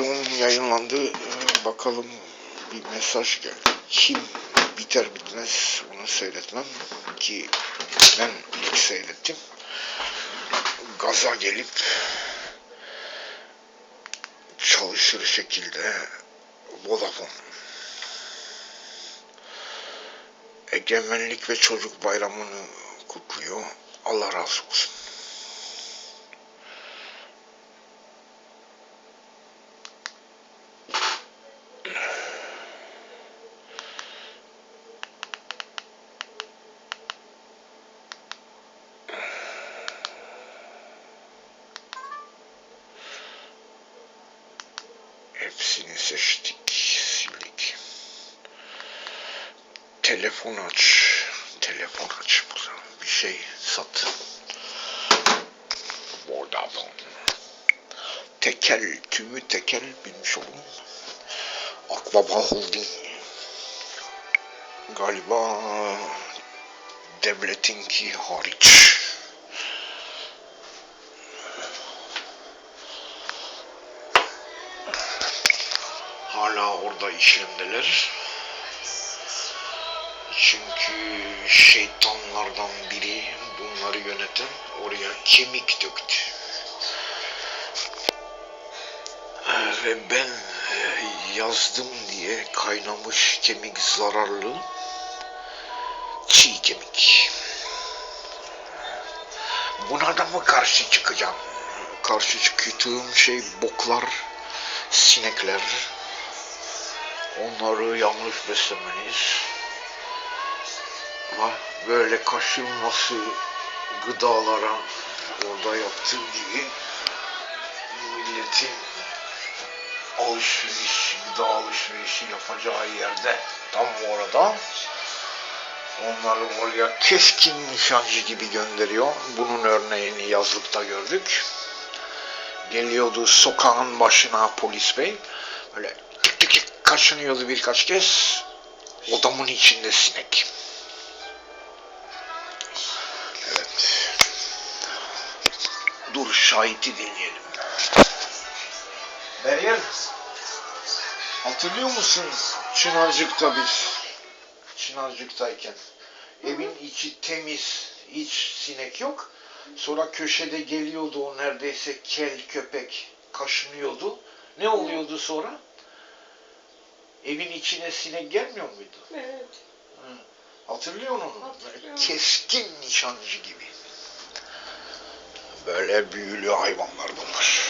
Onun yayınlandı. Ee, Bakalım bir mesaj geldi. Kim biter bitmez bunu seyretmem ki ben ilk seyrettim. Gaza gelip çalışır şekilde Vodafone Egemenlik ve Çocuk Bayramı'nı kutluyor. Allah razı olsun. Hepsini seçtik, sildik. Telefon aç. Telefon aç. Buradan bir şey sat. Vodafone. Tekel, tümü tekel bilmiş olun. Akbaba Holding. Galiba devletinki hariç. Hala orada işlemdeler. Çünkü şeytanlardan biri bunları yöneten oraya kemik döktü. Ve ben e, yazdım diye kaynamış kemik zararlı çiğ kemik. Buna da mı karşı çıkacağım? Karşı çıktığım şey boklar, sinekler. Onları yanlış beslemeniz. Ama böyle kaşınması gıdalara orada yaptığı gibi milletin alışveriş, gıda alışverişi yapacağı yerde tam orada onları oraya keskin nişancı gibi gönderiyor. Bunun örneğini yazlıkta gördük. Geliyordu sokağın başına polis bey. Böyle kaşınıyordu birkaç kez. Odamın içinde sinek. Evet. Dur şahiti dinleyelim. Meryem. Hatırlıyor musun Çınarcık'ta biz? Çınarcık'tayken. Evin içi temiz, hiç sinek yok. Sonra köşede geliyordu o neredeyse kel köpek kaşınıyordu. Ne oluyordu sonra? Evin içine sinek gelmiyor muydu? Evet. Hatırlıyor musun? Hatırlıyorum. keskin nişancı gibi. Böyle büyülü hayvanlar bunlar.